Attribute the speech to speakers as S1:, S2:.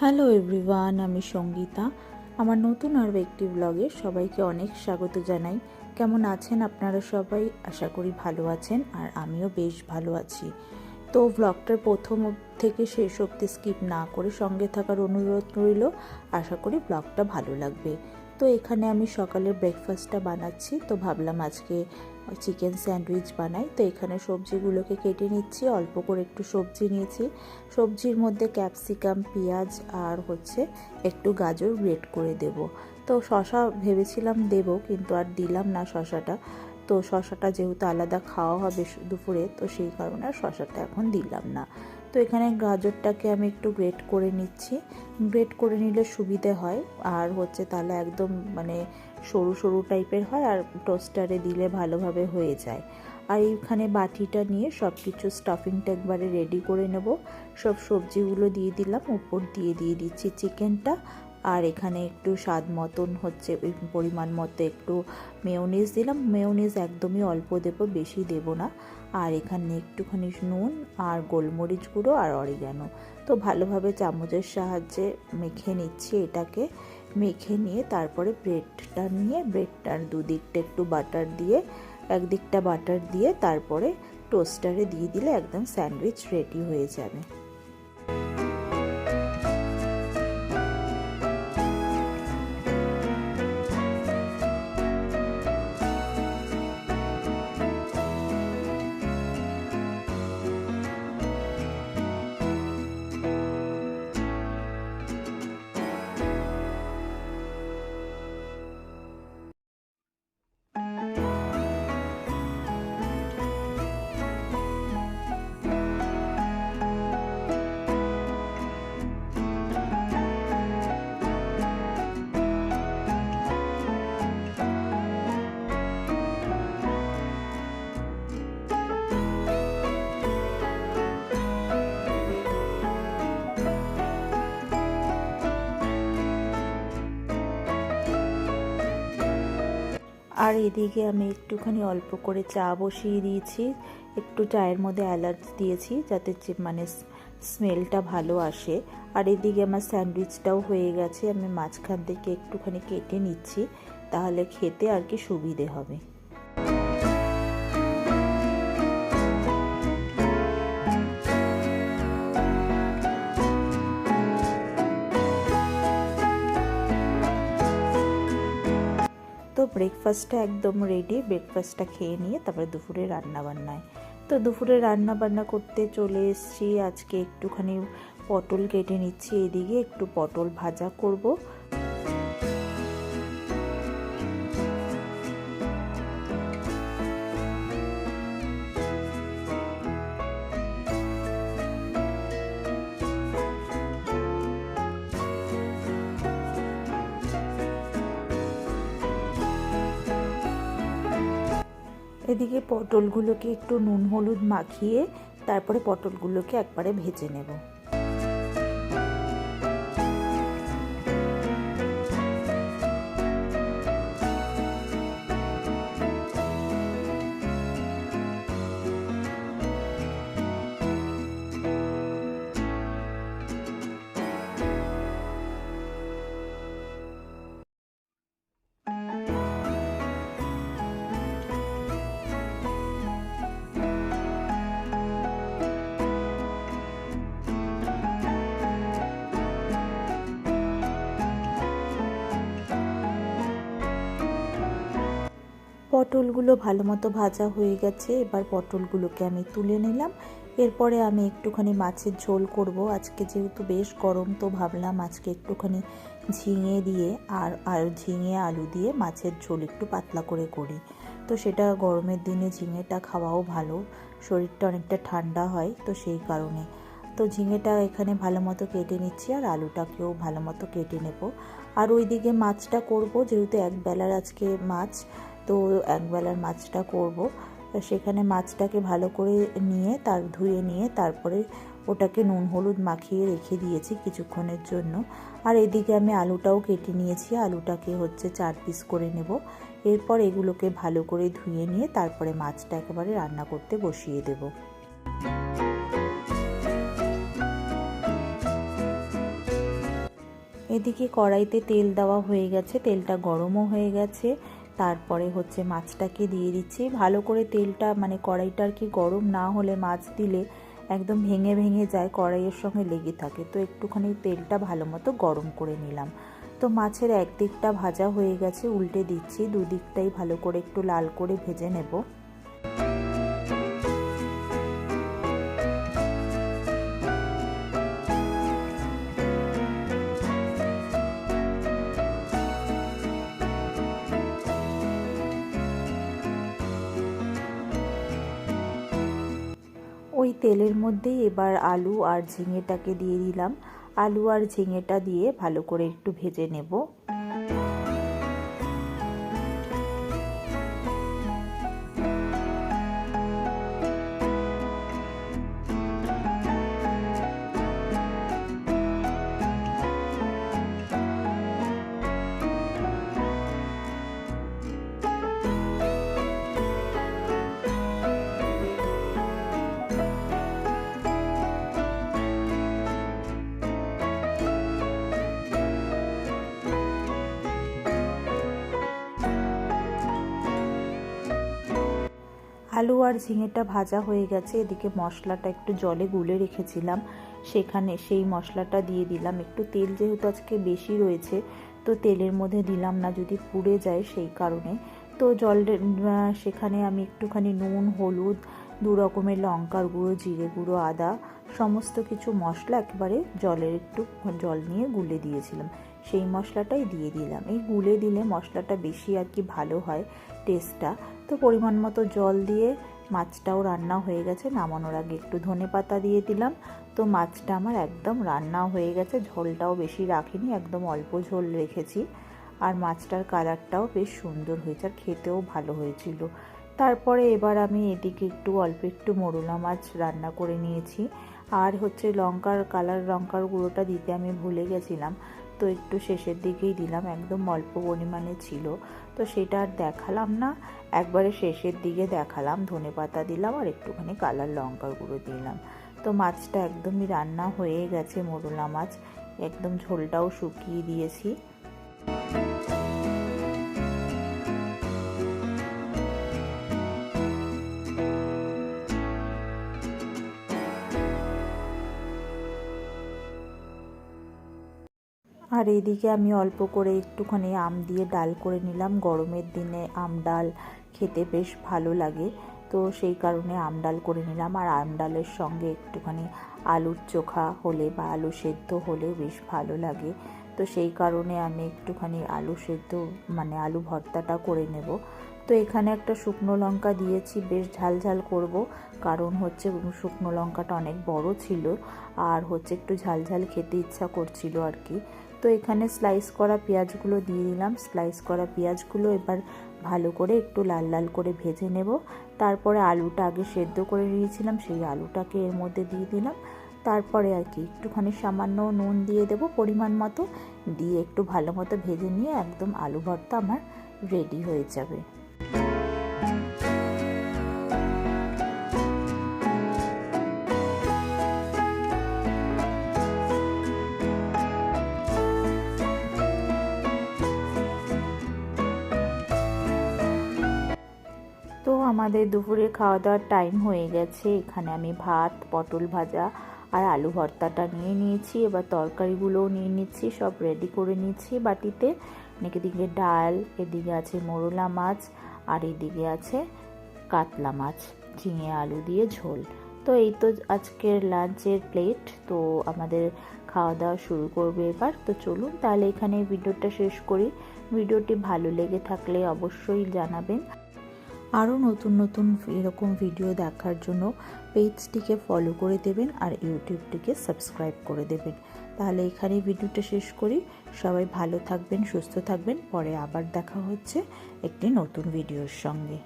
S1: Hello everyone, আমি সঙ্গীতা। আমার নতুন আরও একটি ব্লগে সবাইকে অনেক স্বাগত জানাই। কেমন আছেন আপনারা সবাই? আশা করি ভালো আছেন আর আমিও বেশ ভালো আছি। তো ব্লগটার প্রথম থেকে শেষ অব্দি স্কিপ না করে সঙ্গে থাকার অনুরোধ রইল। আশা করি ব্লগটা ভালো লাগবে। তো এখানে আমি সকালের ব্রেকফাস্টটা বানাচ্ছি। তো ভাবলাম আজকে চিকেন স্যান্ডউইচ বানাই। তো এখানে সবজিগুলোকে কেটে নিচ্ছি, অল্প করে একটু সবজি নিয়েছি। সবজির মধ্যে ক্যাপসিকাম পেঁয়াজ আর হচ্ছে একটু গাজর গ্রেট করে দেব। তো শশা ভেবেছিলাম দেব, কিন্তু আর দিলাম না শশাটা। তো শশাটা যেহেতু আলাদা খাওয়া হবে দুপুরে, তো সেই কারণে আর শশাটা এখন দিলাম না। তো এখানে গাজরটাকে আমি একটু গ্রেট করে নিচ্ছি। গ্রেট করে নিলে সুবিধে হয়। আর হচ্ছে তাহলে একদম মানে সরু সরু টাইপের হয় আর টোস্টারে দিলে ভালোভাবে হয়ে যায়। আর এইখানে বাটিটা নিয়ে সব কিছু স্টাফিংটা একবারে রেডি করে নেব। সব সবজিগুলো দিয়ে দিলাম, উপর দিয়ে দিয়ে দিচ্ছি চিকেনটা। আর এখানে একটু স্বাদ মতন হচ্ছে পরিমাণ মতো একটু মেয়নিজ দিলাম। মেয়নিজ একদমই অল্প দেবো, বেশি দেব না। আর এখানে একটুখানি নুন আর গোলমরিচ গুঁড়ো আর অরিগানো। তো ভালোভাবে চামচের সাহায্যে মেখে নিচ্ছি এটাকে। মেখে নিয়ে তারপরে ব্রেডটা নিয়ে, ব্রেডটার দুদিকটা একটু বাটার দিয়ে, একদিকটা বাটার দিয়ে তারপরে টোস্টারে দিয়ে দিলে একদম স্যান্ডউইচ রেডি হয়ে যাবে। আর এদিকে আমি একটুখানি অল্প করে চা বসিয়ে দিয়েছি। একটু চায়ের মধ্যে এলাচ দিয়েছি যাতে মানে স্মেলটা ভালো আসে। আর এদিকে আমার স্যান্ডউইচটাও হয়ে গেছে। আমি মাঝখান থেকে একটুখানি কেটে নিচ্ছি। তাহলে খেতে আর কি সুবিধে হবে। ব্রেকফাস্টটা একদম রেডি ব্রেকফাস্টটা খেয়ে নিয়ে তারপরে দুপুরে রান্নাবান্নায়। তো দুপুরে রান্না বান্না করতে চলে এসেছি, আজকে একটুখানি পটল কেটে নিচ্ছি, এদিকে একটু পটল ভাজা করব। এদিকে পটলগুলোকে একটু নুন হলুদ মাখিয়ে তারপরে পটলগুলোকে একবারে ভেজে নেব। পটলগুলো ভালো মতো ভাজা হয়ে গেছে। এবার পটলগুলোকে আমি তুলে নিলাম। এরপরে আমি একটুখানি মাছের ঝোল করব। আজকে যেহেতু বেশ গরম, তো ভাবলাম আজকে একটুখানি ঝিঙে দিয়ে আর আর ঝিঙে আলু দিয়ে মাছের ঝোল একটু পাতলা করে করি। তো সেটা গরমের দিনে ঝিঙেটা খাওয়াও ভালো। শরীরটা অনেকটা ঠান্ডা হয়, তো সেই কারণে। তো ঝিঙেটা এখানে ভালো মতো কেটে নিচ্ছি আর আলুটাকেও ভালো মতো কেটে নেব। আর ওইদিকে মাছটা করব, যেহেতু এক বেলার আজকে মাছ তো একবেলার মাছটা করব। সেখানে মাছটাকে ভালো করে নিয়ে, তার ধুয়ে নিয়ে তারপরে ওটাকে নুন হলুদ মাখিয়ে রেখে দিয়েছি কিছুক্ষণের জন্য। আর এদিকে আমি আলুটাও কেটে নিয়েছি। আলুটাকে হচ্ছে চার পিস করে নেব। এরপর এগুলোকে ভালো করে ধুয়ে নিয়ে তারপরে মাছটা একেবারে রান্না করতে বসিয়ে দেবো। এদিকে কড়াইতে তেল দেওয়া হয়ে গেছে। তেলটা গরমও হয়ে গেছে। তারপরে হচ্ছে মাছটাকে দিয়ে দিচ্ছি। ভালো করে তেলটা মানে কড়াইটা আর কি গরম না হলে মাছ দিলে একদম ভেঙে ভেঙে যায়, কড়াইয়ের সঙ্গে লেগে থাকে। তো একটুখানি তেলটা ভালো মতো গরম করে নিলাম। তো মাছের একদিকটা ভাজা হয়ে গেছে, উল্টে দিচ্ছি। দুদিকটাই ভালো করে একটু লাল করে ভেজে নেব। ওই তেলের মধ্যেই এবার আলু আর ঝিঙেটাকে দিয়ে দিলাম। আলু আর ঝিঙেটা দিয়ে ভালো করে একটু ভেজে নেব। আলু আর ঝিঙেটা ভাজা হয়ে গেছে। এদিকে মশলাটা একটু জলে গুলে রেখেছিলাম। সেখানে সেই মশলাটা দিয়ে দিলাম। একটু তেল যেহেতু আজকে বেশি রয়েছে, তো তেলের মধ্যে দিলাম না, যদি পুড়ে যায় সেই কারণে। তো জল সেখানে আমি একটুখানি নুন, হলুদ, দু রকমের লঙ্কার গুঁড়ো, জিরে গুঁড়ো, আদা, সমস্ত কিছু মশলা একবারে জলের একটু জল নিয়ে গুলে দিয়েছিলাম। সেই মশলাটাই দিয়ে দিলাম। এই গুলে দিলে মশলাটা বেশি আর কি ভালো হয় টেস্টটা তো পরিমাণ মতো জল দিয়ে মাছটাও রান্না হয়ে গেছে। নামানোর আগে একটু ধনে পাতা দিয়ে দিলাম। তো মাছটা আমার একদম রান্না হয়ে গেছে। ঝোলটাও বেশি রাখিনি, একদম অল্প ঝোল রেখেছি। আর মাছটার কালারটাও বেশ সুন্দর হয়েছে আর খেতেও ভালো হয়েছিল। তারপরে এবার আমি এদিকে একটু অল্প একটু মরুলা মাছ রান্না করে নিয়েছি। আর হচ্ছে লঙ্কার কালার লঙ্কার গুঁড়োটা দিতে আমি ভুলে গেছিলাম। তো একটু শেষের দিকেই দিলাম, একদম অল্প পরিমাণে ছিল। তো সেটা আর দেখালাম না, একবারে শেষের দিকে দেখালাম, ধনে পাতা দিলাম আর একটুখানি কালার লঙ্কার গুঁড়ো দিলাম। তো মাছটা একদমই রান্না হয়ে গেছে, মোরলা মাছ। একদম ঝোলটাও শুকিয়ে দিয়েছি। আর এইদিকে আমি অল্প করে একটুখানি আম দিয়ে ডাল করে নিলাম। গরমের দিনে আম ডাল খেতে বেশ ভালো লাগে, তো সেই কারণে আম ডাল করে নিলাম। আর আম ডালের সঙ্গে একটুখানি আলুর চোখা হলে বা আলু সেদ্ধ হলে বেশ ভালো লাগে। তো সেই কারণে আমি একটুখানি আলু সেদ্ধ মানে আলু ভর্তাটা করে নেব। তো এখানে একটা শুকনো লঙ্কা দিয়েছি, বেশ ঝাল ঝাল করব। কারণ হচ্ছে শুকনো লঙ্কাটা অনেক বড় ছিল, আর হচ্ছে একটু ঝাল ঝাল খেতে ইচ্ছা করছিল আর কি। তো এখানে স্লাইস করা পেঁয়াজগুলো দিয়ে দিলাম। স্লাইস করা পেঁয়াজগুলো এবার ভালো করে একটু লাল লাল করে ভেজে নেব। তারপরে আলুটা আগে সেদ্ধ করে নিয়েছিলাম, সেই আলুটাকে এর মধ্যে দিয়ে দিলাম। তারপরে আর কি, একটুখানি সামান্য নুন দিয়ে দেব পরিমাণ মতো। দিয়ে একটু ভালো মতো ভেজে নিয়ে একদম আলু ভর্তা আমার রেডি হয়ে যাবে। আমাদের দুপুরে খাওয়া দাওয়ার টাইম হয়ে গেছে। এখানে আমি ভাত, পটল ভাজা আর আলু ভর্তাটা নিয়ে নিয়েছি। এবার তরকারিগুলোও নিয়ে নিচ্ছি, সব রেডি করে নিচ্ছি বাটিতে। এদিকে ডাল, এদিকে আছে মোরলা মাছ আর এদিকে আছে কাতলা মাছ, ঝিঙে আলু দিয়ে ঝোল। তো এই তো আজকের লাঞ্চের প্লেট তো আমাদের খাওয়া দাওয়া শুরু করবে এবার। তো চলুন তাহলে এখানে ভিডিওটা শেষ করি। ভিডিওটি ভালো লেগে থাকলে অবশ্যই জানাবেন। আরও নতুন নতুন এরকম ভিডিও দেখার জন্য পেজটিকে ফলো করে দেবেন আর ইউটিউবটিকে সাবস্ক্রাইব করে দেবেন। তাহলে এখানে ভিডিওটা শেষ করি। সবাই ভালো থাকবেন, সুস্থ থাকবেন। পরে আবার দেখা হচ্ছে একটি নতুন ভিডিওর সঙ্গে।